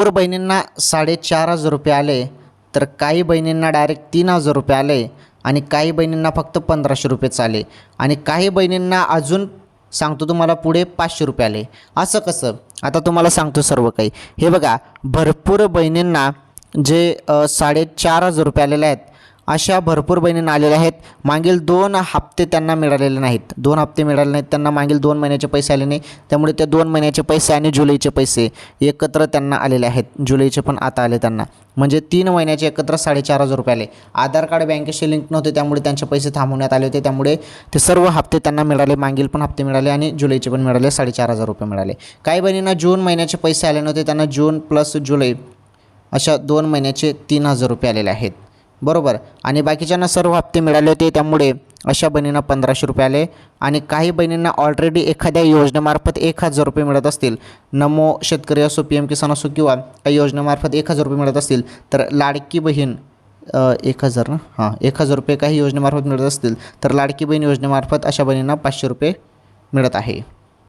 भरपूर बहिणींना साडेचार हजार रुपये आले तर काही बहिणींना डायरेक्ट तीन हजार रुपये आले आणि काही बहिणींना फक्त पंधराशे रुपयेच आले. आणि काही बहिणींना अजून सांगतो तुम्हाला पुढे पाचशे रुपये आले. असं कसं? आता तुम्हाला सांगतो सर्व काही. हे बघा भरपूर बहिणींना जे साडेचार हजार रुपये आलेले आहेत अशा भरपूर बहिणींना आलेल्या आहेत. मागील दोन हप्ते त्यांना मिळालेले नाहीत. दोन हप्ते मिळाले नाहीत. त्यांना मागील दोन महिन्याचे पैसे आले नाही. त्यामुळे ते दोन महिन्याचे पैसे आणि जुलैचे पैसे एकत्र त्यांना आलेले आहेत. जुलैचे पण आता आले त्यांना. म्हणजे तीन महिन्याचे एकत्र साडेचार हजार रुपये आले. आधार कार्ड बँकेशी लिंक नव्हते. त्यामुळे त्यांचे पैसे थांबवण्यात आले होते. त्यामुळे ते सर्व हप्ते त्यांना मिळाले. मागील पण हप्ते मिळाले आणि जुलैचे पण मिळाले. साडेचार हजार रुपये मिळाले. काही बहिणींना जून महिन्याचे पैसे आले नव्हते. त्यांना जून प्लस जुलै अशा दोन महिन्याचे तीन हजार रुपये आलेले आहेत. बरोबर. आणि बाकीच्यांना सर्व हप्ते मिळाले होते त्यामुळे अशा बहिणींना पंधराशे रुपये आले. आणि काही बहिणींना ऑलरेडी एखाद्या योजनेमार्फत एक हजार रुपये मिळत असतील. नमो शेतकरी असो पी एम किसान असो किंवा काही योजनेमार्फत एक हजार रुपये मिळत असतील तर लाडकी बहीण एक हजार ना? हां एक हजार रुपये काही योजनेमार्फत मिळत असतील तर लाडकी बहीण योजनेमार्फत अशा बहिणींना पाचशे रुपये मिळत आहे.